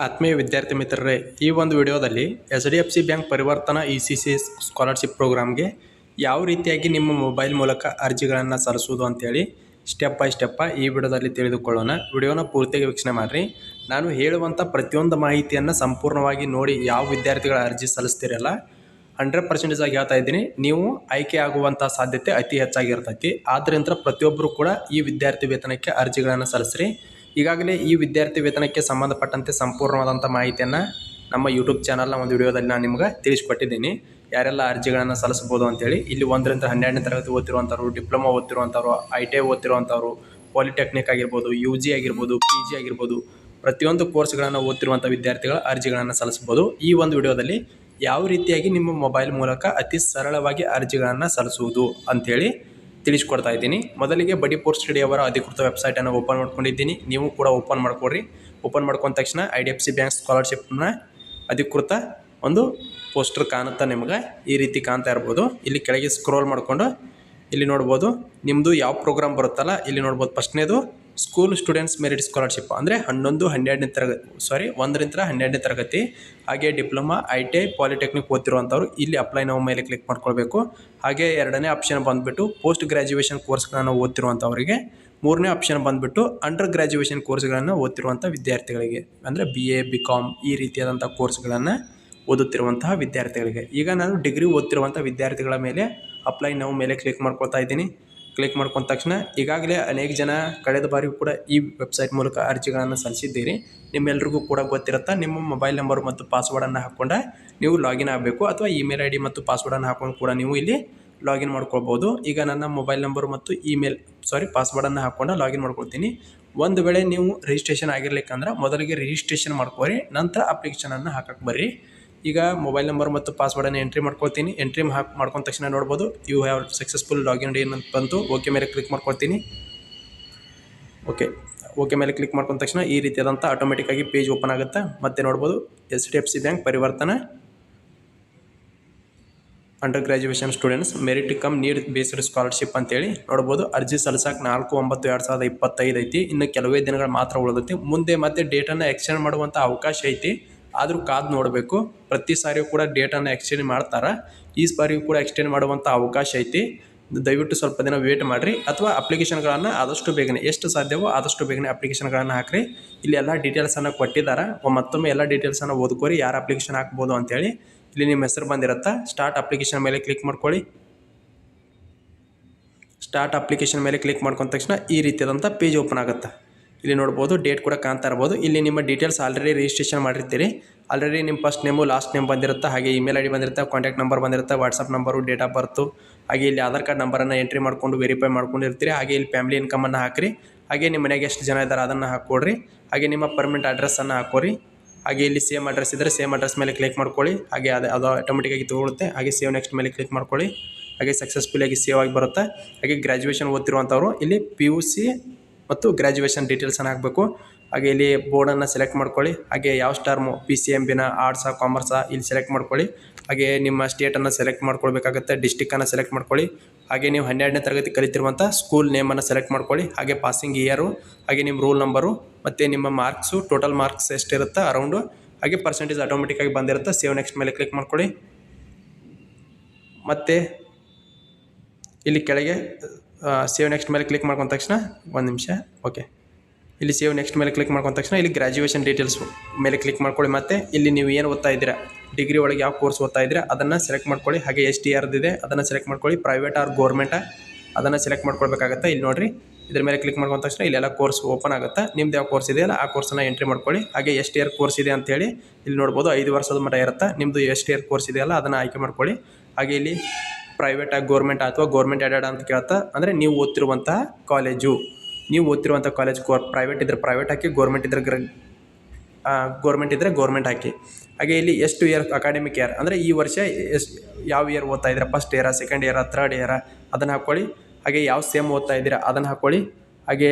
ಆತ್ಮೀಯ ವಿದ್ಯಾರ್ಥಿ ಮಿತ್ರರೇ, ಈ ಒಂದು ವಿಡಿಯೋದಲ್ಲಿ H D F C bank ಪರಿವರ್ತನಾ ಇ ಸಿ ಸಿ ಸ್ಕಾಲರ್ಶಿಪ್ ಪ್ರೋಗ್ರಾಮ್ಗೆ ಯಾವ ರೀತಿಯಾಗಿ ನಿಮ್ಮ ಮೊಬೈಲ್ ಮೂಲಕ ಅರ್ಜಿಗಳನ್ನು ಸಲ್ಲಿಸುವುದು ಅಂತೇಳಿ ಸ್ಟೆಪ್ ಬೈ ಸ್ಟೆಪ್ ಈ ವಿಡಿಯೋದಲ್ಲಿ ತಿಳಿದುಕೊಳ್ಳೋಣ. ವಿಡಿಯೋನ ಪೂರ್ತಿಯಾಗಿ ವೀಕ್ಷಣೆ ಮಾಡಿರಿ. ನಾನು ಹೇಳುವಂಥ ಪ್ರತಿಯೊಂದು ಮಾಹಿತಿಯನ್ನು ಸಂಪೂರ್ಣವಾಗಿ ನೋಡಿ ಯಾವ ವಿದ್ಯಾರ್ಥಿಗಳ ಅರ್ಜಿ ಸಲ್ಲಿಸ್ತಿರಲ್ಲ, ಹಂಡ್ರೆಡ್ ಪರ್ಸೆಂಟೇಜ್ ಆಗಿ ಹೇಳ್ತಾ ಇದ್ದೀನಿ. ನೀವು ಆಯ್ಕೆ ಆಗುವಂಥ ಸಾಧ್ಯತೆ ಅತಿ ಹೆಚ್ಚಾಗಿರ್ತೈತಿ ಆದ್ದರಿಂದ ಪ್ರತಿಯೊಬ್ಬರು ಕೂಡ ಈ ವಿದ್ಯಾರ್ಥಿ ವೇತನಕ್ಕೆ ಅರ್ಜಿಗಳನ್ನು ಸಲ್ಲಿಸ್ರಿ. ಈಗಾಗಲೇ ಈ ವಿದ್ಯಾರ್ಥಿ ವೇತನಕ್ಕೆ ಸಂಬಂಧಪಟ್ಟಂತೆ ಸಂಪೂರ್ಣವಾದಂಥ ಮಾಹಿತಿಯನ್ನು ನಮ್ಮ ಯೂಟ್ಯೂಬ್ ಚಾನಲ್ನ ಒಂದು ವಿಡಿಯೋದಲ್ಲಿ ನಾನು ನಿಮ್ಗೆ ತಿಳಿಸ್ಕೊಟ್ಟಿದ್ದೀನಿ. ಯಾರೆಲ್ಲ ಅರ್ಜಿಗಳನ್ನು ಸಲ್ಲಿಸ್ಬೋದು ಅಂತೇಳಿ, ಇಲ್ಲಿ ಒಂದರಿಂದ ಹನ್ನೆರಡನೇ ತರಗತಿ ಓದ್ತಿರುವಂಥವ್ರು, ಡಿಪ್ಲೊಮಾ ಓದ್ತಿರುವಂಥವ್ರು ಐ ಟಿ ಐ ಓದ್ತಿರುವಂಥವ್ರು, ಪಾಲಿಟೆಕ್ನಿಕ್ ಆಗಿರ್ಬೋದು ಯು ಜಿ ಆಗಿರ್ಬೋದು ಪಿ ಜಿ ಆಗಿರ್ಬೋದು, ಪ್ರತಿಯೊಂದು ಕೋರ್ಸ್ಗಳನ್ನು ಓದ್ತಿರುವಂಥ ವಿದ್ಯಾರ್ಥಿಗಳ ಅರ್ಜಿಗಳನ್ನು ಸಲ್ಲಿಸ್ಬೋದು ಈ ಒಂದು ವಿಡಿಯೋದಲ್ಲಿ ಯಾವ ರೀತಿಯಾಗಿ ನಿಮ್ಮ ಮೊಬೈಲ್ ಮೂಲಕ ಅತಿ ಸರಳವಾಗಿ ಅರ್ಜಿಗಳನ್ನು ಸಲ್ಲಿಸುವುದು ಅಂಥೇಳಿ ತಿಳಿಸ್ಕೊಡ್ತಾ ಇದ್ದೀನಿ. ಮೊದಲಿಗೆ ಬಡಿಪೋರ್ ಸ್ಟಡಿ ಅವರ ಅಧಿಕೃತ ವೆಬ್ಸೈಟನ್ನು ಓಪನ್ ಮಾಡ್ಕೊಂಡಿದ್ದೀನಿ. ನೀವು ಕೂಡ ಓಪನ್ ಮಾಡ್ಕೊಡ್ರಿ. ಓಪನ್ ಮಾಡ್ಕೊಂಡ ತಕ್ಷಣ I D F C bank ಸ್ಕಾಲರ್ಶಿಪ್ನ ಅಧಿಕೃತ ಒಂದು ಪೋಸ್ಟರ್ ಕಾಣುತ್ತಾ ನಿಮ್ಗೆ ಈ ರೀತಿ ಕಾಣ್ತಾ ಇರ್ಬೋದು. ಇಲ್ಲಿ ಕೆಳಗೆ ಸ್ಕ್ರೋಲ್ ಮಾಡಿಕೊಂಡು ಇಲ್ಲಿ ನೋಡ್ಬೋದು. ನಿಮ್ಮದು ಯಾವ ಪ್ರೋಗ್ರಾಮ್ ಬರುತ್ತಲ್ಲ, ಇಲ್ಲಿ ನೋಡ್ಬೋದು. ಫಸ್ಟ್ನೇದು ಸ್ಕೂಲ್ ಸ್ಟೂಡೆಂಟ್ಸ್ ಮೆರಿಟ್ ಸ್ಕಾಲರ್ಶಿಪ್ ಅಂದರೆ ಹನ್ನೊಂದು, ಹನ್ನೆರಡನೇ ತರಗತಿ ಸಾರಿ ಒಂದರಿಂದ ಹನ್ನೆರಡನೇ ತರಗತಿ, ಹಾಗೆ diploma I T I polytechnic ಓದ್ತಿರುವಂಥವ್ರು ಇಲ್ಲಿ ಅಪ್ಲೈ ನಾವು ಮೇಲೆ ಕ್ಲಿಕ್ ಮಾಡ್ಕೊಳ್ಬೇಕು. ಹಾಗೆ ಎರಡನೇ ಆಪ್ಷನ್ ಬಂದುಬಿಟ್ಟು ಪೋಸ್ಟ್ ಗ್ರ್ಯಾಜುಯೇಷನ್ ಕೋರ್ಸ್ಗಳನ್ನು ಓದ್ತಿರುವಂಥವರಿಗೆ, ಮೂರನೇ ಆಪ್ಷನ್ ಬಂದುಬಿಟ್ಟು ಅಂಡರ್ ಗ್ರ್ಯಾಜುಯೇಷನ್ ಕೋರ್ಸ್ಗಳನ್ನು ಓದ್ತಿರುವಂಥ ವಿದ್ಯಾರ್ಥಿಗಳಿಗೆ, ಅಂದರೆ ಬಿ ಎ ಬಿ ಕಾಮ್ ಈ ರೀತಿಯಾದಂಥ ಕೋರ್ಸ್ಗಳನ್ನು ಓದುತ್ತಿರುವಂತಹ ವಿದ್ಯಾರ್ಥಿಗಳಿಗೆ. ಈಗ ನಾನು ಡಿಗ್ರಿ ಓದ್ತಿರುವಂಥ ವಿದ್ಯಾರ್ಥಿಗಳ ಮೇಲೆ ಅಪ್ಲೈ ನಾವು ಮೇಲೆ ಕ್ಲಿಕ್ ಮಾಡ್ಕೊಳ್ತಾ ಇದ್ದೀನಿ. ಕ್ಲಿಕ್ ಮಾಡ್ಕೊಂಡ ತಕ್ಷಣ ಈಗಾಗಲೇ ಅನೇಕ ಜನ ಕಳೆದ ಬಾರಿಯೂ ಕೂಡ ಈ ವೆಬ್ಸೈಟ್ ಮೂಲಕ ಅರ್ಜಿಗಳನ್ನು ಸಲ್ಲಿಸಿದ್ದೀರಿ. ನಿಮ್ಮೆಲ್ರಿಗೂ ಕೂಡ ಗೊತ್ತಿರುತ್ತಾ, ನಿಮ್ಮ ಮೊಬೈಲ್ ನಂಬರ್ ಮತ್ತು ಪಾಸ್ವರ್ಡನ್ನು ಹಾಕ್ಕೊಂಡ ನೀವು ಲಾಗಿನ್ ಆಗಬೇಕು ಅಥವಾ ಇಮೇಲ್ ಐ ಡಿ ಮತ್ತು ಪಾಸ್ವರ್ಡನ್ನು ಹಾಕ್ಕೊಂಡು ಕೂಡ ನೀವು ಇಲ್ಲಿ ಲಾಗಿನ್ ಮಾಡ್ಕೊಳ್ಬೋದು. ಈಗ ನನ್ನ ಮೊಬೈಲ್ ನಂಬರ್ ಮತ್ತು ಇಮೇಲ್ ಸಾರಿ ಪಾಸ್ವರ್ಡನ್ನು ಹಾಕ್ಕೊಂಡು ಲಾಗಿನ್ ಮಾಡ್ಕೊಳ್ತೀನಿ. ಒಂದು ವೇಳೆ ನೀವು ರಿಜಿಸ್ಟ್ರೇಷನ್ ಆಗಿರ್ಲಿಕ್ಕಂದ್ರೆ ಮೊದಲಿಗೆ ರಿಜಿಸ್ಟ್ರೇಷನ್ ಮಾಡ್ಕೊರಿ, ನಂತರ ಅಪ್ಲಿಕೇಶನನ್ನು ಹಾಕಕ್ಕೆ ಬರ್ರಿ. ಈಗ ಮೊಬೈಲ್ ನಂಬರ್ ಮತ್ತು ಪಾಸ್ವರ್ಡನ್ನು ಎಂಟ್ರಿ ಮಾಡ್ಕೊಳ್ತೀನಿ. ಎಂಟ್ರಿ ಮಾಡ್ಕೊಂಡ ತಕ್ಷಣ ನೋಡ್ಬೋದು. ಯು ಹ್ಯಾವ್ ಸಕ್ಸಸ್ಫುಲ್ ಲಾಗಿನ್ ಡೇ ಅಂತ ಬಂತು. ಓಕೆ ಮೇಲೆ ಕ್ಲಿಕ್ ಮಾಡ್ಕೊಳ್ತೀನಿ. ಓಕೆ ಓಕೆ ಮೇಲೆ ಕ್ಲಿಕ್ ಮಾಡ್ಕೊಂಡ ತಕ್ಷಣ ಈ ರೀತಿಯಾದಂಥ ಆಟೋಮೆಟಿಕ್ಕಾಗಿ ಪೇಜ್ ಓಪನ್ ಆಗುತ್ತೆ. ಮತ್ತೆ ನೋಡ್ಬೋದು. H D F C bank ಪರಿವರ್ತನೆ. Under graduation students merit cum need based scholarship ಅಂತೇಳಿ ನೋಡ್ಬೋದು. ಅರ್ಜಿ ಸಲ್ಲಿಸಕ್ಕೆ ನಾಲ್ಕು, ಒಂಬತ್ತು, ಎರಡು ಸಾವಿರದ ಇಪ್ಪತ್ತೈದು ಐತಿ. ಇನ್ನು ಕೆಲವೇ ದಿನಗಳು ಮಾತ್ರ ಉಳಿದೈತಿ. ಮುಂದೆ ಮತ್ತೆ ಡೇಟನ್ನು ಎಕ್ಸ್ಟೆಂಡ್ ಮಾಡುವಂಥ ಅವಕಾಶ ಐತಿ. ಆದರೂ ಕಾದು ನೋಡಬೇಕು. ಪ್ರತಿ ಸಾರಿಯೂ ಕೂಡ ಡೇಟನ್ನು ಎಕ್ಸ್ಚೇಂಜ್ ಮಾಡ್ತಾರೆ. ಈ ಬಾರಿಯೂ ಕೂಡ ಎಕ್ಸ್ಚೇಂಜ್ ಮಾಡುವಂಥ ಅವಕಾಶ ಐತಿ. ದಯವಿಟ್ಟು ಸ್ವಲ್ಪ ದಿನ ವೇಟ್ ಮಾಡಿರಿ. ಅಥವಾ ಅಪ್ಲಿಕೇಶನ್ಗಳನ್ನು ಆದಷ್ಟು ಬೇಗನೆ, ಎಷ್ಟು ಸಾಧ್ಯವೋ ಆದಷ್ಟು ಬೇಗನೆ ಅಪ್ಲಿಕೇಶನ್ಗಳನ್ನು ಹಾಕಿರಿ. ಇಲ್ಲಿ ಎಲ್ಲ ಡೀಟೇಲ್ಸನ್ನು ಕೊಟ್ಟಿದ್ದಾರೆ ಮತ್ತೊಮ್ಮೆ ಎಲ್ಲ ಡೀಟೇಲ್ಸನ್ನು ಓದ್ಕೋರಿ. ಯಾರು ಅಪ್ಲಿಕೇಶನ್ ಹಾಕ್ಬೋದು ಅಂತೇಳಿ. ಇಲ್ಲಿ ನಿಮ್ಮ ಹೆಸರು ಬಂದಿರುತ್ತೆ. ಸ್ಟಾರ್ಟ್ ಅಪ್ಲಿಕೇಶನ್ ಮೇಲೆ ಕ್ಲಿಕ್ ಮಾಡ್ಕೊಳ್ಳಿ. ಸ್ಟಾರ್ಟ್ ಅಪ್ಲಿಕೇಶನ್ ಮೇಲೆ ಕ್ಲಿಕ್ ಮಾಡ್ಕೊಂಡ ತಕ್ಷಣ ಈ ರೀತಿಯಾದಂಥ ಪೇಜ್ ಓಪನ್ ಆಗುತ್ತೆ. ಇಲ್ಲಿ ನೋಡ್ಬೋದು ಡೇಟ್ ಕೂಡ ಕಾಣ್ತಾ ಇರ್ಬೋದು. ಇಲ್ಲಿ ನಿಮ್ಮ ಡೀಟೇಲ್ಸ್ ಆಲ್ರೆಡಿ ರಿಜಿಸ್ಟ್ರೇಷನ್ ಮಾಡಿರ್ತೀರಿ. ಆಲ್ರೆಡಿ ನಿಮ್ಮ ಫಸ್ಟ್ ನೇಮು ಲಾಸ್ಟ್ ನೇಮ್ ಬಂದಿರುತ್ತೆ. ಹಾಗೆ ಇಮೇಲ್ ಐ ಡಿ ಬಂದಿರುತ್ತೆ ಕಾಂಟ್ಯಾಕ್ಟ್ ನಂಬರ್ ಬಂದಿರುತ್ತೆ WhatsApp number date of birth ಹಾಗೆ ಇಲ್ಲಿ ಆಧಾರ್ ಕಾರ್ಡ್ ನಂಬರನ್ನು ಎಂಟ್ರಿ ಮಾಡ್ಕೊಂಡು ವೆರಿಫೈ ಮಾಡ್ಕೊಂಡಿರ್ತೀರಿ. ಹಾಗೆ ಇಲ್ಲಿ ಫ್ಯಾಮಿಲಿ ಇನ್ಕಮನ್ನು ಹಾಕಿರಿ. ಹಾಗೆ ನಿಮ್ಮ ಮನೆಗೆ ಎಷ್ಟು ಜನ ಇದ್ದಾರೆ ಅದನ್ನು ಹಾಕ್ಕೊಡ್ರಿ. ಹಾಗೆ ನಿಮ್ಮ ಪರ್ಮನೆಂಟ್ ಅಡ್ರೆಸ್ಸನ್ನು ಹಾಕೋರಿ ಹಾಗೆ ಇಲ್ಲಿ ಸೇಮ್ ಅಡ್ರೆಸ್ ಇದ್ದರೆ ಸೇಮ್ ಅಡ್ರೆಸ್ ಮೇಲೆ ಕ್ಲಿಕ್ ಮಾಡ್ಕೊಳ್ಳಿ. ಹಾಗೆ ಅದು ಅದು ಆಟೋಮೆಟಿಕ್ಕಾಗಿ ತೊಗೊಳುತ್ತೆ. ಹಾಗೆ ಸೇವ್ ನೆಕ್ಸ್ಟ್ ಮೇಲೆ ಕ್ಲಿಕ್ ಮಾಡ್ಕೊಳ್ಳಿ. ಹಾಗೆ ಸಕ್ಸಸ್ಫುಲ್ಲಾಗಿ ಸೇವ್ ಆಗಿ ಬರುತ್ತೆ. ಹಾಗೆ ಗ್ರ್ಯಾಜುಯೇಷನ್ ಓದ್ತಿರುವಂಥವ್ರು, ಇಲ್ಲಿ ಪಿ ಯು ಸಿ ಮತ್ತು ಗ್ರ್ಯಾಜುಯೇಷನ್ ಡೀಟೇಲ್ಸನ್ನು ಹಾಕಬೇಕು. ಹಾಗೆ ಇಲ್ಲಿ ಬೋರ್ಡನ್ನು ಸೆಲೆಕ್ಟ್ ಮಾಡ್ಕೊಳ್ಳಿ. ಹಾಗೆ ಯಾವ ಸ್ಟಾರ್ಮು ಪಿ ಸಿ ಎಂ ಬಿನ ಆರ್ಟ್ಸಾ ಕಾಮರ್ಸಾ ಇಲ್ಲಿ ಸೆಲೆಕ್ಟ್ ಮಾಡ್ಕೊಳ್ಳಿ. ಹಾಗೆ ನಿಮ್ಮ ಸ್ಟೇಟನ್ನು ಸೆಲೆಕ್ಟ್ ಮಾಡ್ಕೊಳ್ಬೇಕಾಗುತ್ತೆ ಡಿಸ್ಟಿಕ್ಕನ್ನು ಸೆಲೆಕ್ಟ್ ಮಾಡ್ಕೊಳ್ಳಿ. ಹಾಗೆ ನೀವು ಹನ್ನೆರಡನೇ ತರಗತಿ ಕಲಿತಿರುವಂಥ ಸ್ಕೂಲ್ ನೇಮನ್ನು ಸೆಲೆಕ್ಟ್ ಮಾಡ್ಕೊಳ್ಳಿ. ಹಾಗೆ ಪಾಸಿಂಗ್ ಇಯರು ಹಾಗೆ ನಿಮ್ಮ ರೋಲ್ ನಂಬರು ಮತ್ತು ನಿಮ್ಮ ಮಾರ್ಕ್ಸು ಟೋಟಲ್ ಮಾರ್ಕ್ಸ್ ಎಷ್ಟಿರುತ್ತೆ ಅರೌಂಡು ಹಾಗೆ ಪರ್ಸೆಂಟೇಜ್ ಆಟೋಮೆಟಿಕ್ಕಾಗಿ ಬಂದಿರುತ್ತೆ. ಸೇವ್ ನೆಕ್ಸ್ಟ್ ಮೇಲೆ ಕ್ಲಿಕ್ ಮಾಡ್ಕೊಳ್ಳಿ. ಮತ್ತು ಇಲ್ಲಿ ಕೆಳಗೆ ಸೇವ್ ನೆಕ್ಸ್ಟ್ ಮೇಲೆ ಕ್ಲಿಕ್ ಮಾಡ್ಕೊಂಡ ತಕ್ಷಣ ಒಂದು ನಿಮಿಷ. ಓಕೆ ಇಲ್ಲಿ ಸೇವ್ ನೆಕ್ಸ್ಟ್ ಮೇಲೆ ಕ್ಲಿಕ್ ಮಾಡ್ಕೊಂಡ ತಕ್ಷಣ ಇಲ್ಲಿ ಗ್ರ್ಯಾಜುಯೇಷನ್ ಡೀಟೇಲ್ಸ್ ಮೇಲೆ ಕ್ಲಿಕ್ ಮಾಡ್ಕೊಳ್ಳಿ ಮತ್ತು. ಇಲ್ಲಿ ನೀವು ಏನು ಓದ್ತಾ ಇದ್ದೀರಾ? ಡಿಗ್ರಿ ಒಳಗೆ ಯಾವ ಕೋರ್ಸ್ ಓದ್ತಾ ಇದ್ದೀರಾ? ಅದನ್ನು ಸೆಲೆಕ್ಟ್ ಮಾಡ್ಕೊಳ್ಳಿ. ಹಾಗೆ ಎಸ್ ಟಿ ಆರ್ದಿದೆ ಅದನ್ನು ಸೆಲೆಕ್ಟ್ ಮಾಡ್ಕೊಳ್ಳಿ. ಪ್ರೈವೇಟ್ ಆರ್ ಗೋರ್ಮೆಂಟ ಅದನ್ನು ಸೆಲೆಕ್ಟ್ ಮಾಡ್ಕೊಳ್ಬೇಕಾಗತ್ತೆ. ಇಲ್ಲಿ ನೋಡಿರಿ. ಇದ್ರ ಮೇಲೆ ಕ್ಲಿಕ್ ಮಾಡ್ಕೊಂಡ ತಕ್ಷಣ ಇಲ್ಲೆಲ್ಲ ಕೋರ್ಸ್ ಓಪನ್ ಆಗುತ್ತೆ. ನಿಮ್ದು ಯಾವ ಕೋರ್ಸ್ ಇದೆಯಲ್ಲ ಆ ಕೋರ್ಸನ್ನು ಎಂಟ್ರಿ ಮಾಡ್ಕೊಳ್ಳಿ. ಹಾಗೆ ಎಸ್ ಟಿ ಆರ್ ಕೋರ್ಸ್ ಇದೆ ಅಂತೇಳಿ ಇಲ್ಲಿ ನೋಡ್ಬೋದು. ಐದು ವರ್ಷದ ಮಟ್ಟ ಇರುತ್ತೆ. ನಿಮ್ಮದು ಎಸ್ ಟಿ ಆರ್ ಕೋರ್ಸ್ ಇದೆಯಲ್ಲ ಅದನ್ನು ಆಯ್ಕೆ ಮಾಡ್ಕೊಳ್ಳಿ. ಹಾಗೆ ಇಲ್ಲಿ ಪ್ರೈವೇಟ್ ಆಗಿ ಗೋರ್ಮೆಂಟ್ ಅಥವಾ ಗೋರ್ಮೆಂಟ್ ಎಡೆಡ್ ಅಂತ ಕೇಳ್ತಾ, ಅಂದರೆ ನೀವು ಓದ್ತಿರುವಂತಹ ಕಾಲೇಜು ನೀವು ಓದ್ತಿರುವಂಥ ಕಾಲೇಜ್ ಕೋರ್ ಪ್ರೈವೇಟ್ ಇದ್ದರೆ ಪ್ರೈವೇಟ್ ಹಾಕಿ ಗೋರ್ಮೆಂಟ್ ಇದ್ರೆ ಗ್ರ ಗೋರ್ಮೆಂಟ್ ಇದ್ದರೆ ಗೋರ್ಮೆಂಟ್ ಹಾಕಿ. ಹಾಗೆ ಇಲ್ಲಿ ಎಷ್ಟು ಇಯರ್ ಅಕಾಡೆಮಿಕ್ ಇಯರ್ ಅಂದರೆ ಈ ವರ್ಷ ಎಷ್ಟು, ಯಾವ ಇಯರ್ ಓದ್ತಾ ಇದ್ದೀರಾ? ಫಸ್ಟ್ ಇಯರಾ ಸೆಕೆಂಡ್ ಇಯರಾ ಥರ್ಡ್ ಇಯರಾ ಅದನ್ನು ಹಾಕ್ಕೊಳ್ಳಿ. ಹಾಗೆ ಯಾವ ಸೇಮ್ ಓದ್ತಾ ಇದ್ದೀರಾ, ಅದನ್ನು ಹಾಕ್ಕೊಳ್ಳಿ. ಹಾಗೆ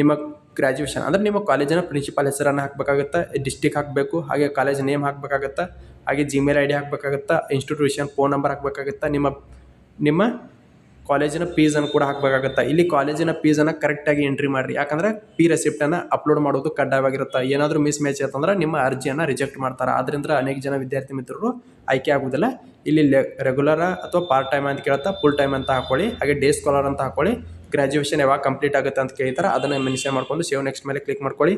ನಿಮ್ಮ ಗ್ರ್ಯಾಜುಯೇಷನ್ ಅಂದರೆ ನಿಮ್ಮ ಕಾಲೇಜಿನ ಪ್ರಿನ್ಸಿಪಾಲ್ ಹೆಸರನ್ನು ಹಾಕಬೇಕಾಗುತ್ತೆ ಡಿಸ್ಟಿಕ್ ಹಾಕಬೇಕು, ಹಾಗೆ ಕಾಲೇಜ್ ನೇಮ್ ಹಾಕಬೇಕಾಗತ್ತೆ, ಹಾಗೆ ಜಿಮೇಲ್ ಐ ಡಿ ಹಾಕಬೇಕಾಗತ್ತೆ ಇನ್ಸ್ಟಿಟ್ಯೂಷನ್ ಫೋನ್ ನಂಬರ್ ಹಾಕಬೇಕಾಗತ್ತೆ, ನಿಮ್ಮ ನಿಮ್ಮ ಕಾಲೇಜಿನ ಫೀಸನ್ನು ಕೂಡ ಹಾಕಬೇಕಾಗತ್ತೆ. ಇಲ್ಲಿ ಕಾಲೇಜಿನ ಫೀಸನ್ನು ಕರೆಕ್ಟಾಗಿ ಎಂಟ್ರಿ ಮಾಡಿರಿ. ಯಾಕಂದ್ರೆ ಪಿ ರೆಸಿಪ್ಟನ್ನು ಅಪ್ಲೋಡ್ ಮಾಡೋದು ಕಡ್ಡಾಯವಾಗಿರುತ್ತೆ. ಏನಾದರೂ ಮಿಸ್ ಮ್ಯಾಚ್ ಆಯ್ತಂದ್ರೆ ನಿಮ್ಮ ಅರ್ಜಿಯನ್ನು ರಿಜೆಕ್ಟ್ ಮಾಡ್ತಾರೆ. ಆದ್ದರಿಂದ ಅನೇಕ ಜನ ವಿದ್ಯಾರ್ಥಿ ಮಿತ್ರರು ಆಯ್ಕೆ ಆಗೋದಿಲ್ಲ. ಇಲ್ಲಿ ರೆಗ್ಯುಲರ ಅಥವಾ ಪಾರ್ಟ್ ಟೈಮ್ ಅಂತ ಕೇಳುತ್ತಾ ಫುಲ್ ಟೈಮ್ ಅಂತ ಹಾಕೊಳ್ಳಿ, ಹಾಗೆ ಡೇ ಸ್ಕಾಲರ್ ಅಂತ ಹಾಕೊಳ್ಳಿ. ಗ್ರ್ಯಾಜುಯೇಷನ್ ಯಾವಾಗ ಕಂಪ್ಲೀಟ್ ಆಗುತ್ತೆ ಅಂತ ಕೇಳ್ತಾರೆ ಅದನ್ನು ಮೆನ್ಷನ್ ಮಾಡ್ಕೊಂಡು ಸೇವ್ ನೆಕ್ಸ್ಟ್ ಮೇಲೆ ಕ್ಲಿಕ್ ಮಾಡ್ಕೊಳ್ಳಿ.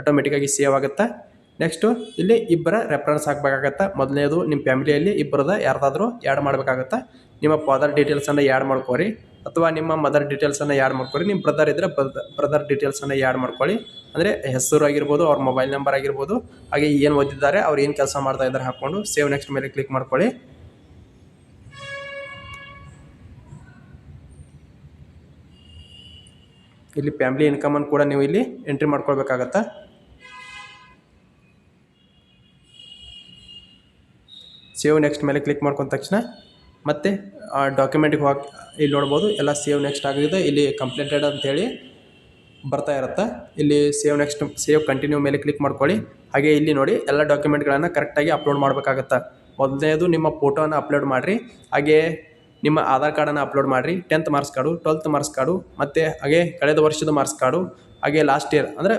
ಆಟೋಮೆಟಿಕ್ಕಾಗಿ ಸೇವ್ ಆಗುತ್ತೆ. ನೆಕ್ಸ್ಟು ಇಲ್ಲಿ ಇಬ್ಬರ ರೆಫರೆನ್ಸ್ ಹಾಕಬೇಕಾಗತ್ತೆ. ಮೊದಲನೇದು ನಿಮ್ಮ ಫ್ಯಾಮಿಲಿಯಲ್ಲಿ ಇಬ್ಬರದ ಯಾರ್ದಾದ್ರೂ ಆ್ಯಡ್ ಮಾಡಬೇಕಾಗತ್ತೆ. ನಿಮ್ಮ ಫಾದರ್ ಡೀಟೇಲ್ಸನ್ನು ಆ್ಯಡ್ ಮಾಡ್ಕೊರಿ. ಅಥವಾ ನಿಮ್ಮ ಮದರ್ ಡೀಟೇಲ್ಸನ್ನು ಆ್ಯಡ್ ಮಾಡ್ಕೊರಿ. ನಿಮ್ಮ ಬ್ರದರ್ ಇದ್ದರೆ ಬ್ರದರ್ ಡೀಟೇಲ್ಸನ್ನು ಆ್ಯಡ್ ಮಾಡ್ಕೊಳ್ಳಿ. ಅಂದರೆ ಹೆಸರು ಆಗಿರ್ಬೋದು, ಅವ್ರ ಮೊಬೈಲ್ ನಂಬರ್ ಆಗಿರ್ಬೋದು. ಹಾಗೆ ಏನು ಓದಿದ್ದಾರೆ, ಅವ್ರು ಏನು ಕೆಲಸ ಮಾಡ್ತಾ ಇದ್ದಾರೆ ಹಾಕ್ಕೊಂಡು ಸೇವ್ ನೆಕ್ಸ್ಟ್ ಮೇಲೆ ಕ್ಲಿಕ್ ಮಾಡ್ಕೊಳ್ಳಿ. ಇಲ್ಲಿ ಫ್ಯಾಮಿಲಿ ಇನ್ಕಮನ್ನು ಕೂಡ ನೀವು ಇಲ್ಲಿ ಎಂಟ್ರಿ ಮಾಡ್ಕೊಳ್ಬೇಕಾಗತ್ತೆ. ಸೇವ್ ನೆಕ್ಸ್ಟ್ ಮೇಲೆ ಕ್ಲಿಕ್ ಮಾಡ್ಕೊಂಡ ತಕ್ಷಣ ಮತ್ತೆ, ಆ ಡಾಕ್ಯುಮೆಂಟಿಗೆ ಹೋಗಿ ಇಲ್ಲಿ ನೋಡ್ಬೋದು, ಎಲ್ಲ ಸೇವ್ ನೆಕ್ಸ್ಟ್ ಆಗಿದೆ, ಇಲ್ಲಿ ಕಂಪ್ಲೇಂಟೆಡ್ ಅಂತೇಳಿ ಬರ್ತಾ ಇರುತ್ತೆ. ಇಲ್ಲಿ ಸೇವ್ ನೆಕ್ಸ್ಟ್, ಸೇವ್ ಕಂಟಿನ್ಯೂ ಮೇಲೆ ಕ್ಲಿಕ್ ಮಾಡ್ಕೊಳ್ಳಿ. ಹಾಗೆ ಇಲ್ಲಿ ನೋಡಿ ಎಲ್ಲ ಡಾಕ್ಯುಮೆಂಟ್ಗಳನ್ನು ಕರೆಕ್ಟಾಗಿ ಅಪ್ಲೋಡ್ ಮಾಡಬೇಕಾಗತ್ತೆ. ಮೊದಲನೇದು ನಿಮ್ಮ ಫೋಟೋನ ಅಪ್ಲೋಡ್ ಮಾಡಿರಿ. ಹಾಗೆ ನಿಮ್ಮ ಆಧಾರ್ ಕಾರ್ಡನ್ನು ಅಪ್ಲೋಡ್ ಮಾಡಿರಿ. Tenth marks card twelfth marks card ಮತ್ತು ಹಾಗೆ ಕಳೆದ ವರ್ಷದ ಮಾರ್ಕ್ಸ್ ಕಾರ್ಡು ಹಾಗೆ ಲಾಸ್ಟ್ ಇಯರ್ ಅಂದರೆ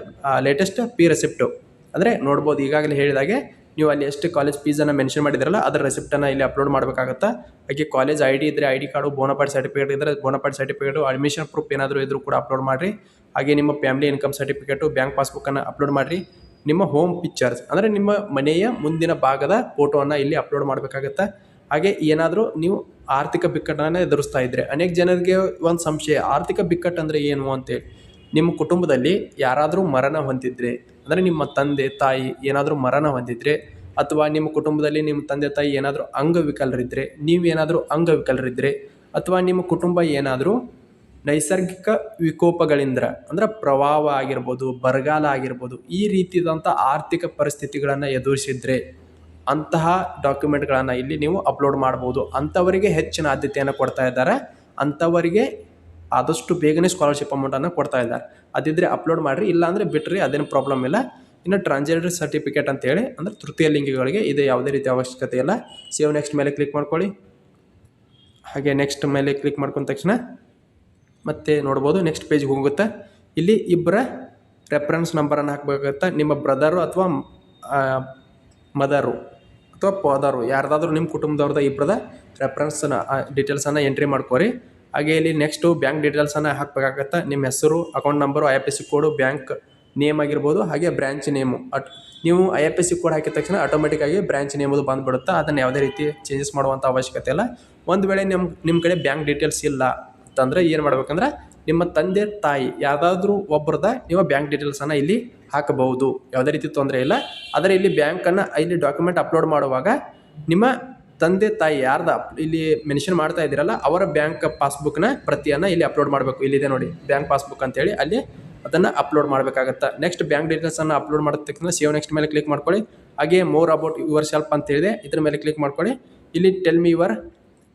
ಲೇಟೆಸ್ಟ್ ಪಿ ರೆಸಿಪ್ಟು ಅಂದರೆ ನೋಡ್ಬೋದು, ಈಗಾಗಲೇ ಹೇಳಿದಾಗೆ ನೀವು ಅಲ್ಲಿ ಎಷ್ಟು ಕಾಲೇಜ್ ಫೀಸನ್ನು ಮೆನ್ಷನ್ ಮಾಡಿದಿರಲ್ಲ, ಅದರ ರೆಸಿಪ್ಟನ್ನು ಇಲ್ಲಿ ಅಪ್ಲೋಡ್ ಮಾಡಬೇಕಾಗತ್ತೆ. ಹಾಗೆ ಕಾಲೇಜ್ ಐ ಡಿ ಇದ್ದರೆ I D card bonafide certificate ಇದ್ದರೆ ಬೋನಪಾಡ್ ಸರ್ಟಿಫಿಕೇಟು ಅಡ್ಮಿಷನ್ ಪ್ರೂಫ್ ಏನಾದರೂ ಇದ್ದರೂ ಕೂಡ ಅಪ್ಲೋಡ್ ಮಾಡಿರಿ. ಹಾಗೆ ನಿಮ್ಮ ಫ್ಯಾಮಿಲಿ ಇನ್ಕಮ್ ಸರ್ಟಿಫಿಕೇಟು ಬ್ಯಾಂಕ್ ಪಾಸ್ಬುಕ್ಕನ್ನು ಅಪ್ಲೋಡ್ ಮಾಡಿರಿ. ನಿಮ್ಮ ಹೋಮ್ ಪಿಕ್ಚರ್ಸ್ ಅಂದರೆ ನಿಮ್ಮ ಮನೆಯ ಮುಂದಿನ ಭಾಗದ ಫೋಟೋವನ್ನು ಇಲ್ಲಿ ಅಪ್ಲೋಡ್ ಮಾಡಬೇಕಾಗತ್ತೆ. ಹಾಗೆ ಏನಾದರೂ ನೀವು ಆರ್ಥಿಕ ಬಿಕ್ಕಟ್ಟನ್ನು ಎದುರಿಸ್ತಾ ಇದ್ದರೆ ಅನೇಕ ಜನರಿಗೆ ಒಂದು ಸಂಶಯ, ಆರ್ಥಿಕ ಬಿಕ್ಕಟ್ಟು ಅಂದರೆ ಏನು ಅಂತೇಳಿ ನಿಮ್ಮ ಕುಟುಂಬದಲ್ಲಿ ಯಾರಾದರೂ ಮರಣ ಹೊಂದಿದ್ರೆ, ಅಂದರೆ ನಿಮ್ಮ ತಂದೆ, ತಾಯಿ ಏನಾದರೂ ಮರಣ ಹೊಂದಿದ್ರೆ, ಅಥವಾ ನಿಮ್ಮ ಕುಟುಂಬದಲ್ಲಿ ನಿಮ್ಮ ತಂದೆ, ತಾಯಿ ಏನಾದರೂ ಅಂಗವಿಕಲರಿದ್ದರೆ ನೀವೇನಾದರೂ ಅಂಗವಿಕಲರಿದ್ದರೆ ಅಥವಾ ನಿಮ್ಮ ಕುಟುಂಬ ಏನಾದರೂ ನೈಸರ್ಗಿಕ ವಿಕೋಪಗಳಿಂದ, ಅಂದ್ರೆ ಪ್ರವಾಹ ಆಗಿರ್ಬೋದು, ಬರಗಾಲ ಆಗಿರ್ಬೋದು, ಈ ರೀತಿಯಾದಂಥ ಆರ್ಥಿಕ ಪರಿಸ್ಥಿತಿಗಳನ್ನು ಎದುರಿಸಿದ್ರೆ ಅಂತಹ ಡಾಕ್ಯುಮೆಂಟ್ಗಳನ್ನು ಇಲ್ಲಿ ನೀವು ಅಪ್ಲೋಡ್ ಮಾಡ್ಬೋದು. ಅಂಥವರಿಗೆ ಹೆಚ್ಚಿನ ಆದ್ಯತೆಯನ್ನು ಕೊಡ್ತಾ ಇದ್ದಾರೆ. ಅಂಥವರಿಗೆ ಆದಷ್ಟು ಬೇಗನೆ ಸ್ಕಾಲರ್ಶಿಪ್ ಅಮೌಂಟನ್ನು ಕೊಡ್ತಾ ಇದ್ದಾರೆ. ಅದಿದ್ದರೆ ಅಪ್ಲೋಡ್ ಮಾಡಿರಿ, ಇಲ್ಲಾಂದರೆ ಬಿಟ್ಟರೆ ಅದೇನು ಪ್ರಾಬ್ಲಮ್ ಇಲ್ಲ. ಇನ್ನು ಟ್ರಾನ್ಸ್ಜೆಂಡರ್ ಸರ್ಟಿಫಿಕೇಟ್ ಅಂತೇಳಿ, ಅಂದರೆ ತೃತೀಯ ಲಿಂಗಿಗಳಿಗೆ ಇದು ಯಾವುದೇ ರೀತಿ ಅವಶ್ಯಕತೆ ಇಲ್ಲ. ಸೇವ್ ನೆಕ್ಸ್ಟ್ ಮೇಲೆ ಕ್ಲಿಕ್ ಮಾಡ್ಕೊಳ್ಳಿ. ಹಾಗೆ ನೆಕ್ಸ್ಟ್ ಮೇಲೆ ಕ್ಲಿಕ್ ಮಾಡ್ಕೊಂಡ ತಕ್ಷಣ ಮತ್ತೆ ನೋಡ್ಬೋದು ನೆಕ್ಸ್ಟ್ ಪೇಜ್ಗೆ ಹೋಗುತ್ತೆ. ಇಲ್ಲಿ ಇಬ್ಬರ ರೆಫರೆನ್ಸ್ ನಂಬರನ್ನು ಹಾಕಬೇಕಾಗತ್ತೆ, ನಿಮ್ಮ ಬ್ರದರು ಅಥವಾ ಮದರು ಅಥವಾ ಫಾದರು ಯಾರ್ದಾದ್ರೂ ನಿಮ್ಮ ಕುಟುಂಬದವ್ರದ ಇಬ್ಬರದ ರೆಫ್ರೆನ್ಸನ್ನು ಡೀಟೇಲ್ಸನ್ನು ಎಂಟ್ರಿ ಮಾಡ್ಕೋರಿ. ಹಾಗೆ ಇಲ್ಲಿ ನೆಕ್ಸ್ಟು ಬ್ಯಾಂಕ್ ಡೀಟೇಲ್ಸನ್ನು ಹಾಕಬೇಕಾಗತ್ತೆ. ನಿಮ್ಮ ಹೆಸರು account number I F S C code bank name ಆಗಿರ್ಬೋದು, ಹಾಗೆ ಬ್ರ್ಯಾಂಚ್ ನೇಮು ಅಟ್, ನೀವು I F S C code ಹಾಕಿದ ತಕ್ಷಣ ಆಟೋಮೆಟಿಕ್ಕಾಗಿ ಬ್ರ್ಯಾಂಚ್ ನೇಮದು ಬಂದುಬಿಡುತ್ತೆ, ಅದನ್ನು ಯಾವುದೇ ರೀತಿ ಚೇಂಜಸ್ ಮಾಡುವಂಥ ಅವಶ್ಯಕತೆ ಇಲ್ಲ. ಒಂದು ವೇಳೆ ನಿಮ್ಮ ನಿಮ್ಮ ಕಡೆ ಬ್ಯಾಂಕ್ ಡೀಟೇಲ್ಸ್ ಇಲ್ಲ ಅಂತಂದರೆ ಏನು ಮಾಡ್ಬೇಕಂದ್ರೆ ನಿಮ್ಮ ತಂದೆ, ತಾಯಿ ಯಾವುದಾದ್ರೂ ಒಬ್ಬರದ ನಿಮ್ಮ ಬ್ಯಾಂಕ್ ಡೀಟೇಲ್ಸನ್ನು ಇಲ್ಲಿ ಹಾಕಬಹುದು. ಯಾವುದೇ ರೀತಿ ತೊಂದರೆ ಇಲ್ಲ. ಆದರೆ ಇಲ್ಲಿ ಬ್ಯಾಂಕನ್ನು ಇಲ್ಲಿ ಡಾಕ್ಯುಮೆಂಟ್ ಅಪ್ಲೋಡ್ ಮಾಡುವಾಗ ನಿಮ್ಮ ತಂದೆ, ತಾಯಿ ಯಾರ್ದ ಇಲ್ಲಿ ಮೆನ್ಷನ್ ಮಾಡ್ತಾ ಇದ್ದೀರಲ್ಲ, ಅವರ ಬ್ಯಾಂಕ್ ಪಾಸ್ಬುಕ್ನ ಪ್ರತಿಯನ್ನು ಇಲ್ಲಿ ಅಪ್ಲೋಡ್ ಮಾಡಬೇಕು. ಇಲ್ಲಿದೆ ನೋಡಿ ಬ್ಯಾಂಕ್ ಪಾಸ್ಬುಕ್ ಅಂತೇಳಿ. ಅಲ್ಲಿ ಅದನ್ನು ಅಪ್ಲೋಡ್ ಮಾಡಬೇಕಾಗತ್ತೆ. ನೆಕ್ಸ್ಟ್ ಬ್ಯಾಂಕ್ ಡೀಟೇಲ್ಸನ್ನು ಅಪ್ಲೋಡ್ ಮಾಡಿದ ತಕ್ಷಣ ಸೇವ್ ನೆಕ್ಸ್ಟ್ ಮೇಲೆ ಕ್ಲಿಕ್ ಮಾಡ್ಕೊಳ್ಳಿ. ಹಾಗೆ ಮೋರ್ ಅಬೌಟ್ ಯುವರ್ ಸೆಲ್ಫ್ ಅಂತ ಹೇಳಿದೆ. ಇದ್ರ ಮೇಲೆ ಕ್ಲಿಕ್ ಮಾಡ್ಕೊಳ್ಳಿ. ಇಲ್ಲಿ tell me your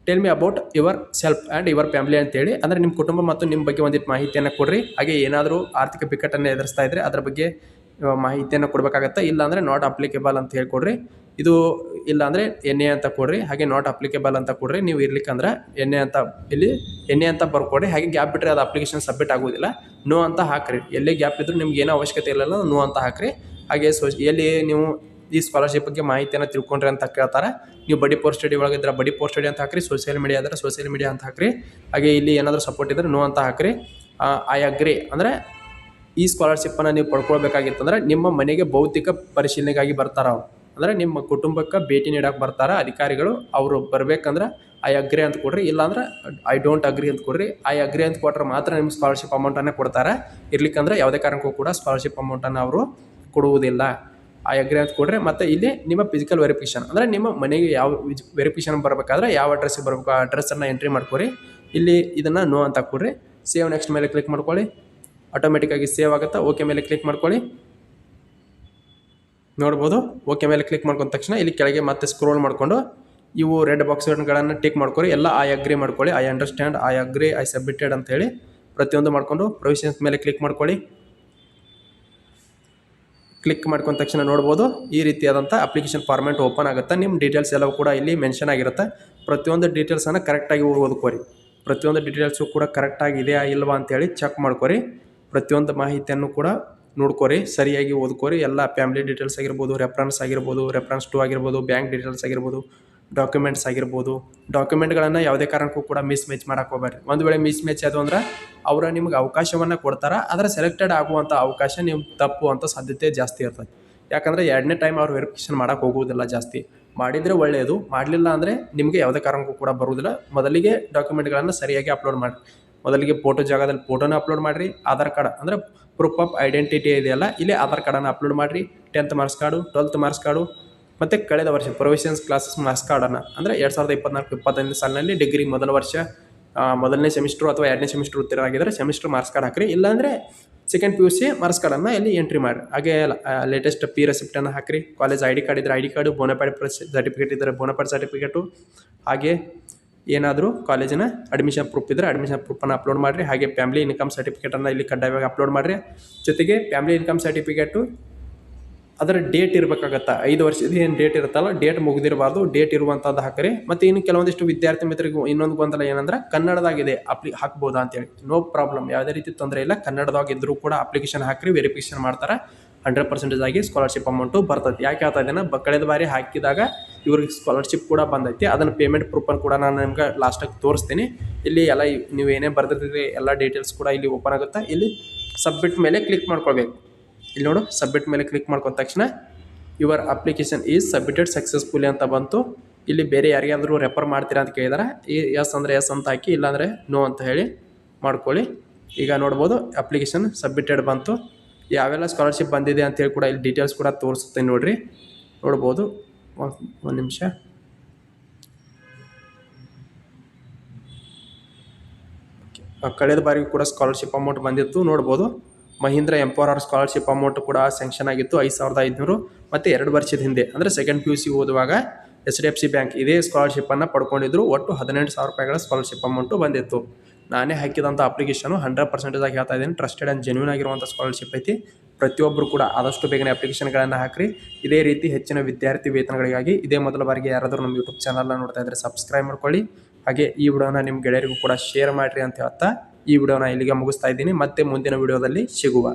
tell me about yourself and your family ಅಂತೇಳಿ. ಅಂದರೆ ನಿಮ್ಮ ಕುಟುಂಬ ಮತ್ತು ನಿಮ್ಮ ಬಗ್ಗೆ ಒಂದಿಟ್ಟು ಮಾಹಿತಿಯನ್ನು ಕೊಡ್ರಿ. ಹಾಗೆ ಏನಾದರೂ ಆರ್ಥಿಕ ಬಿಕ್ಕಟ್ಟನ್ನು ಎದುರಿಸ್ತಾ ಇದ್ದರೆ ಅದರ ಬಗ್ಗೆ ಮಾಹಿತಿಯನ್ನು ಕೊಡಬೇಕಾಗತ್ತೆ? ಇಲ್ಲಾಂದರೆ ನಾಟ್ ಅಪ್ಲಿಕೇಬಲ್ ಅಂತ ಹೇಳ್ಕೊಡ್ರಿ. ಇದು ಇಲ್ಲಾಂದರೆ ಎಣ್ಣೆ ಅಂತ ಕೊಡ್ರಿ. ಹಾಗೆ ನಾಟ್ ಅಪ್ಲಿಕೇಬಲ್ ಅಂತ ಕೊಡ್ರಿ. ನೀವು ಇರ್ಲಿಕ್ಕಂದ್ರೆ ಎನ್ ಎ ಅಂತ ಇಲ್ಲಿ ಎಣ್ಣೆ ಅಂತ ಬರ್ಕೊಡ್ರಿ ಹಾಗೆ ಗ್ಯಾಪ್ ಬಿಟ್ಟರೆ ಅದು ಅಪ್ಲಿಕೇಶನ್ ಸಬ್ಮಿಟ್ ಆಗೋದಿಲ್ಲ ನೋ ಅಂತ ಹಾಕ್ರಿ. ಎಲ್ಲಿ ಗ್ಯಾಪ್ ಇದ್ದರೂ ನಿಮ್ಗೆ ಏನೋ ಅವಶ್ಯಕತೆ ಇರಲಿಲ್ಲ ನೋ ಅಂತ ಹಾಕ್ರಿ. ಹಾಗೆ ಸೊ ಎಲ್ಲಿ ನೀವು ಈ ಸ್ಕಾಲರ್ಶಿಪ್ ಬಗ್ಗೆ ಮಾಹಿತಿಯನ್ನು ತಿಳ್ಕೊಂಡ್ರಿ ಅಂತ ಕೇಳ್ತಾರೆ. ನೀವು ಬಡಿ ಪೋಸ್ಟ್ ಸ್ಟಡಿ ಒಳಗಿದ್ರೆ ಬಡಿ ಪೋಸ್ಟ್ ಸ್ಟಡಿ ಅಂತ ಹಾಕ್ರಿ ಸೋಷಿಯಲ್ ಮೀಡಿಯಾ ಇದ್ರೆ ಸೋಷಿಯಲ್ ಮೀಡಿಯಾ ಅಂತ ಹಾಕ್ರಿ. ಹಾಗೆ ಇಲ್ಲಿ ಏನಾದರೂ ಸಪೋರ್ಟ್ ಇದ್ರೆ ನೋ ಅಂತ ಹಾಕ್ರಿ. ಐ ಅಗ್ರಿ ಅಂದರೆ ಈ ಸ್ಕಾಲರ್ಶಿಪ್ಪನ್ನು ನೀವು ಪಡ್ಕೊಳ್ಬೇಕಾಗಿತ್ತಂದ್ರೆ ನಿಮ್ಮ ಮನೆಗೆ ಭೌತಿಕ ಪರಿಶೀಲನೆಗಾಗಿ ಬರ್ತಾರೆ ಅವ್ರು. ಅಂದರೆ ನಿಮ್ಮ ಕುಟುಂಬಕ್ಕೆ ಭೇಟಿ ನೀಡಕ್ಕೆ ಬರ್ತಾರೆ ಅಧಿಕಾರಿಗಳು, ಅವರು ಬರ್ಬೇಕಂದ್ರೆ ಐ ಅಗ್ರಿ ಅಂತ ಕೊಡ್ರಿ. ಇಲ್ಲಾಂದ್ರೆ ಐ ಡೋಂಟ್ ಅಗ್ರಿ ಅಂತ ಕೊಡ್ರಿ. ಐ ಅಗ್ರಿ ಅಂತ ಕೊಟ್ರೆ ಮಾತ್ರ ನಿಮ್ಮ ಸ್ಕಾಲರ್ಶಿಪ್ ಅಮೌಂಟನ್ನು ಕೊಡ್ತಾರೆ. ಇರ್ಲಿಕ್ಕಂದ್ರೆ ಯಾವುದೇ ಕಾರಣಕ್ಕೂ ಕೂಡ ಸ್ಕಾಲರ್ಶಿಪ್ ಅಮೌಂಟನ್ನು ಅವರು ಕೊಡುವುದಿಲ್ಲ. ಐ ಅಗ್ರಿ ಅಂತ ಕೊಡ್ರಿ ಮತ್ತು ಇಲ್ಲಿ ನಿಮ್ಮ ಫಿಸಿಕಲ್ ವೆರಿಫಿಕೇಷನ್ ಅಂದರೆ ನಿಮ್ಮ ಮನೆಗೆ ಯಾವ ವೆರಿಫಿಕೇಷನ್ ಬರಬೇಕಾದ್ರೆ ಯಾವ ಅಡ್ರೆಸ್ಸಿಗೆ ಬರಬೇಕು, ಆ ಅಡ್ರೆಸ್ಸನ್ನು ಎಂಟ್ರಿ ಮಾಡ್ಕೊರಿ. ಇಲ್ಲಿ ಇದನ್ನು ನೋ ಅಂತ ಕೊಡ್ರಿ ಸೇವ್ ನೆಕ್ಸ್ಟ್ ಮೇಲೆ ಕ್ಲಿಕ್ ಮಾಡ್ಕೊಳ್ಳಿ. ಆಟೋಮೆಟಿಕ್ಕಾಗಿ ಸೇವ್ ಆಗುತ್ತೆ? ಓಕೆ ಮೇಲೆ ಕ್ಲಿಕ್ ಮಾಡ್ಕೊಳ್ಳಿ. ನೋಡ್ಬೋದು? ಓಕೆ ಮೇಲೆ ಕ್ಲಿಕ್ ಮಾಡ್ಕೊಂಡ ತಕ್ಷಣ ಇಲ್ಲಿ ಕೆಳಗೆ ಮತ್ತೆ ಸ್ಕ್ರೋಲ್ ಮಾಡಿಕೊಂಡು ಇವು ರೆಡ್ ಬಾಕ್ಸ್ಗಳನ್ನು ಟಿಕ್ ಮಾಡ್ಕೊಳ್ಳಿ ಎಲ್ಲ ಐ ಅಗ್ರಿ ಮಾಡ್ಕೊಳ್ಳಿ. I understand I agree I submitted ಅಂತ ಹೇಳಿ ಪ್ರತಿಯೊಂದು ಮಾಡಿಕೊಂಡು ಪ್ರೊವಿಷನ್ಸ್ ಮೇಲೆ ಕ್ಲಿಕ್ ಮಾಡ್ಕೊಳ್ಳಿ. ಕ್ಲಿಕ್ ಮಾಡ್ಕೊಂಡ ತಕ್ಷಣ ನೋಡ್ಬೋದು. ಈ ರೀತಿಯಾದಂಥ ಅಪ್ಲಿಕೇಶನ್ ಫಾರ್ಮೆಟ್ ಓಪನ್ ಆಗುತ್ತೆ. ನಿಮ್ಮ ಡೀಟೇಲ್ಸ್ ಎಲ್ಲವೂ ಕೂಡ ಇಲ್ಲಿ ಮೆನ್ಷನ್ ಆಗಿರುತ್ತೆ. ಪ್ರತಿಯೊಂದು ಡೀಟೇಲ್ಸನ್ನು ಕರೆಕ್ಟಾಗಿ ಓದ್ಕೋರಿ. ಪ್ರತಿಯೊಂದು ಡೀಟೇಲ್ಸು ಕೂಡ ಕರೆಕ್ಟಾಗಿ ಇದೆಯಾ ಇಲ್ವಾ ಅಂತೇಳಿ ಚೆಕ್ ಮಾಡ್ಕೊರಿ. ಪ್ರತಿಯೊಂದು ಮಾಹಿತಿಯನ್ನು ಕೂಡ ನೋಡ್ಕೊರಿ. ಸರಿಯಾಗಿ ಓದ್ಕೊರಿ. ಎಲ್ಲ ಫ್ಯಾಮಿಲಿ ಡೀಟೇಲ್ಸ್ ಆಗಿರ್ಬೋದು ರೆಫರೆನ್ಸ್ ಆಗಿರ್ಬೋದು ರೆಫರೆನ್ಸ್ ಟು ಆಗಿರ್ಬೋದು ಬ್ಯಾಂಕ್ ಡೀಟೇಲ್ಸ್ ಆಗಿರ್ಬೋದು ಡಾಕ್ಯುಮೆಂಟ್ಸ್ ಆಗಿರ್ಬೋದು ಡಾಕ್ಯುಮೆಂಟ್ಗಳನ್ನು ಯಾವುದೇ ಕಾರಣಕ್ಕೂ ಕೂಡ ಮಿಸ್ ಮ್ಯಾಚ್ ಮಾಡಕ್ಕೆ ಹೋಗ್ಬೇಡ್ರಿ. ಒಂದು ವೇಳೆ ಮಿಸ್ ಮ್ಯಾಚ್ ಆದವು ಅಂದ್ರೆ ಅವರು ನಿಮ್ಗೆ ಅವಕಾಶವನ್ನು ಕೊಡ್ತಾರೆ, ಆದರೆ ಸೆಲೆಕ್ಟೆಡ್ ಆಗುವಂಥ ಅವಕಾಶ ನೀವು ತಪ್ಪು ಅಂತ ಸಾಧ್ಯತೆ ಜಾಸ್ತಿ ಇರ್ತದೆ. ಯಾಕಂದರೆ ಎರಡನೇ ಟೈಮ್ ಅವ್ರು ವೆರಿಫಿಕೇಷನ್ ಮಾಡೋಕೆ ಹೋಗುವುದಿಲ್ಲ ಜಾಸ್ತಿ. ಮಾಡಿದರೆ ಒಳ್ಳೆಯದು ಮಾಡಲಿಲ್ಲ ಅಂದರೆ ನಿಮಗೆ ಯಾವುದೇ ಕಾರಣಕ್ಕೂ ಕೂಡ ಬರುವುದಿಲ್ಲ. ಮೊದಲಿಗೆ ಡಾಕ್ಯುಮೆಂಟ್ಗಳನ್ನು ಸರಿಯಾಗಿ ಅಪ್ಲೋಡ್ ಮಾಡಿ ಮೊದಲಿಗೆ ಫೋಟೋ ಜಾಗದಲ್ಲಿ ಫೋಟೋನ ಅಪ್ಲೋಡ್ ಮಾಡಿರಿ, ಆಧಾರ್ ಕಾರ್ಡ್ ಅಂದರೆ ಪ್ರೂಫ್ ಆಫ್ ಐಡೆಂಟಿಟಿ ಇದೆಯಲ್ಲ, ಇಲ್ಲಿ ಆಧಾರ್ ಕಾರ್ಡನ್ನು ಅಪ್ಲೋಡ್ ಮಾಡಿರಿ. Tenth marks card twelfth marks card ಮತ್ತು ಕಳೆದ ವರ್ಷ ಪ್ರೊವಿಷನ್ಸ್ ಕ್ಲಾಸಸ್ ಮಾಸ್ ಕಾರ್ಡನ್ನು ಅಂದರೆ ಎರಡು ಸಾವಿರದ ಇಪ್ಪತ್ನಾಲ್ಕು, ಇಪ್ಪತ್ತೈದನೇ ಸಾಲಿನಲ್ಲಿ ಡಿಗ್ರಿ ಮೊದಲ ವರ್ಷ ಮೊದಲನೇ ಸೆಮಿಸ್ಟ್ರು ಅಥವಾ ಎರಡನೇ ಸೆಮಿಸ್ಟ್ರು ಉತ್ತೀರ್ಣರಾಗಿದ್ದರೆ ಸೆಮಿಸ್ಟ್ರ್ ಮಾರ್ಕ್ಸ್ ಕಾರ್ಡ್ ಹಾಕಿರಿ. ಇಲ್ಲಾಂದರೆ second P U C marks ಕಾರ್ಡನ್ನು ಇಲ್ಲಿ ಎಂಟ್ರಿ ಮಾಡಿ ಹಾಗೆ ಲೇಟೆಸ್ಟ್ ಪಿ ರೆಸಿಪ್ಟನ್ನು ಹಾಕಿರಿ. ಕಾಲೇಜ್ ಐ ಡಿ ಕಾರ್ಡ್ ಇದ್ದರೆ I D card bonafide certificate ಇದ್ದರೆ ಬೋನಪಾಡಿ ಸರ್ಟಿಫಿಕೇಟು ಹಾಗೆ ಏನಾದರೂ ಕಾಲೇಜಿನ ಅಡ್ಮಿಷನ್ ಪ್ರೂಫ್ ಇದ್ದರೆ ಅಡ್ಮಿಷನ್ ಪ್ರೂಫನ್ನು ಅಪ್ಲೋಡ್ ಮಾಡಿರಿ. ಹಾಗೆ ಫ್ಯಾಮಿಲಿ ಇನ್ಕಮ್ ಸರ್ಟಿಫಿಕೇಟನ್ನು ಇಲ್ಲಿ ಕಡ್ಡಾಯವಾಗಿ ಅಪ್ಲೋಡ್ ಮಾಡಿರಿ. ಜೊತೆಗೆ ಫ್ಯಾಮಿಲಿ ಇನ್ಕಮ್ ಸರ್ಟಿಫಿಕೇಟು ಅದರ ಡೇಟ್ ಇರಬೇಕಾಗತ್ತೆ? ಐದು ವರ್ಷದ ಏನು ಡೇಟ್ ಇರುತ್ತಲ್ಲ ಡೇಟ್ ಮುಗಿದಿರಬಾರ್ದು ಡೇಟ್ ಇರುವಂಥದ್ದು ಹಾಕ್ರಿ. ಮತ್ತು ಇನ್ನು ಕೆಲವೊಂದಿಷ್ಟು ವಿದ್ಯಾರ್ಥಿ ಮಿತ್ರರಿಗೂ ಇನ್ನೊಂದು ಗೊಂದಲ ಏನಂದ್ರೆ ಕನ್ನಡದಾಗಿದೆ ಅಪ್ಲಿ ಹಾಕ್ಬೋದಾ ಅಂತೇಳಿ. ನೋ ಪ್ರಾಬ್ಲಮ್ ಯಾವುದೇ ರೀತಿ ತೊಂದರೆ ಇಲ್ಲ. ಕನ್ನಡದಾಗಿದ್ದರೂ ಕೂಡ ಅಪ್ಲಿಕೇಶನ್ ಹಾಕಿರಿ ವೆರಿಫಿಕೇಶನ್ ಮಾಡ್ತಾರೆ. ಹಂಡ್ರೆಡ್ ಪರ್ಸೆಂಟೇಜ್ ಆಗಿ ಸ್ಕಾಲರ್ಶಿಪ್ ಅಮೌಂಟು ಬರ್ತೈತಿ. ಯಾಕೆ ಹೇಳ್ತಾ ಇದ್ದೇನೆ? ಬ ಕಳೆದ ಬಾರಿ ಹಾಕಿದಾಗ ಇವ್ರಿಗೆ ಸ್ಕಾಲರ್ಶಿಪ್ ಕೂಡ ಬಂದೈತಿ. ಅದನ್ನು ಪೇಮೆಂಟ್ ಪ್ರೂಫನ್ನು ಕೂಡ ನಾನು ನಿಮ್ಗೆ ಲಾಸ್ಟಾಗಿ ತೋರಿಸ್ತೀನಿ. ಇಲ್ಲಿ ಎಲ್ಲ ನೀವು ಏನೇ ಬರ್ದಿರ್ತೀರಿ ಎಲ್ಲ ಡೀಟೇಲ್ಸ್ ಕೂಡ ಇಲ್ಲಿ ಓಪನ್ ಆಗುತ್ತೆ. ಇಲ್ಲಿ ಸಬ್ಮಿಟ್ ಮೇಲೆ ಕ್ಲಿಕ್ ಮಾಡ್ಕೊಳ್ಬೇಕು. ಇಲ್ಲಿ ನೋಡು ಸಬ್ಮಿಟ್ ಮೇಲೆ ಕ್ಲಿಕ್ ಮಾಡ್ಕೊಂಡ ತಕ್ಷಣ your application is submitted successfully ಅಂತ ಬಂತು. ಇಲ್ಲಿ ಬೇರೆ ಯಾರಿಗಾದರೂ ರೆಫರ್ ಮಾಡ್ತೀರಾ ಅಂತ ಕೇಳಿದಾರೆ. ಈ ಎಸ್ ಅಂದರೆ ಎಸ್ ಅಂತ ಹಾಕಿ, ಇಲ್ಲಾಂದರೆ ನೋ ಅಂತ ಹೇಳಿ ಮಾಡ್ಕೊಳ್ಳಿ. ಈಗ ನೋಡ್ಬೋದು ಅಪ್ಲಿಕೇಶನ್ ಸಬ್ಮಿಟೆಡ್ ಬಂತು. ಯಾವೆಲ್ಲ ಸ್ಕಾಲರ್ಶಿಪ್ ಬಂದಿದೆ ಅಂತೇಳಿ ಕೂಡ ಇಲ್ಲಿ ಡೀಟೇಲ್ಸ್ ಕೂಡ ತೋರಿಸುತ್ತೆ ನೋಡಿರಿ. ನೋಡ್ಬೋದು, ಒಂದು ನಿಮಿಷ. ಕಳೆದ ಬಾರಿಗೂ ಕೂಡ ಸ್ಕಾಲರ್ಶಿಪ್ ಅಮೌಂಟ್ ಬಂದಿತ್ತು. ನೋಡ್ಬೋದು. ಮಹೀಂದ್ರ ಎಂಪವರ್ ಸ್ಕಾಲರ್ಶಿಪ್ ಅಮೌಂಟ್ ಕೂಡ ಸ್ಯಾಂಕ್ಷನ್ ಆಗಿತ್ತು ಐದು ಸಾವಿರದ ಐದುನೂರು. ಮತ್ತು ಎರಡು ವರ್ಷದ ಹಿಂದೆ, ಅಂದರೆ ಸೆಕೆಂಡ್ ಪಿ ಯು ಸಿ ಓದುವಾಗ H D F C bank ಇದೇ ಸ್ಕಾಲರ್ಶಿಪ್ಪನ್ನು ಪಡ್ಕೊಂಡಿದ್ರು. ಒಟ್ಟು ಹದಿನೆಂಟು ಸಾವಿರ ರೂಪಾಯಿಗಳ ಸ್ಕಾಲರ್ಶಿಪ್ ಅಮೌಂಟು ಬಂದಿತ್ತು. ನಾನೇ ಹಾಕಿದಂಥ ಅಪ್ಲಿಕೇಶನು ಹಂಡ್ರೆಡ್ ಪರ್ಸೆಂಟೇಜ್ ಆಗಿ ಹೇಳ್ತಾ ಇದ್ದೀನಿ. ಟ್ರಸ್ಟೆಡ್ ಆ್ಯಂಡ್ ಜೆನ್ಯೂನ್ ಆಗಿರುವಂಥ ಸ್ಕಾಲರ್ಶಿಪ್ ಐತಿ. ಪ್ರತಿಯೊಬ್ಬರು ಕೂಡ ಆದಷ್ಟು ಬೇಗನೆ ಅಪ್ಲಿಕೇಶನ್ಗಳನ್ನು ಹಾಕಿರಿ. ಇದೇ ರೀತಿ ಹೆಚ್ಚಿನ ವಿದ್ಯಾರ್ಥಿ ವೇತನಗಳಿಗಾಗಿ ಇದೇ ಮೊದಲ ಬಾರಿಗೆ ಯಾರಾದರೂ ನಮ್ಮ ಯೂಟ್ಯೂಬ್ ಚಾನಲ್ನ ನೋಡ್ತಾ ಇದ್ದರೆ ಸಬ್ಸ್ಕ್ರೈಬ್ ಮಾಡ್ಕೊಳ್ಳಿ. ಹಾಗೆ ಈ ವಿಡಿಯೋನ ನಿಮ್ಮ ಗೆಳೆಯರಿಗೂ ಕೂಡ ಶೇರ್ ಮಾಡಿರಿ ಅಂತ ಹೇಳ್ತಾ ಈ ವಿಡಿಯೋನ ಇಲ್ಲಿಗೆ ಮುಗಿಸ್ತಾ ಇದ್ದೀನಿ. ಮತ್ತೆ ಮುಂದಿನ ವಿಡಿಯೋದಲ್ಲಿ ಸಿಗುವ.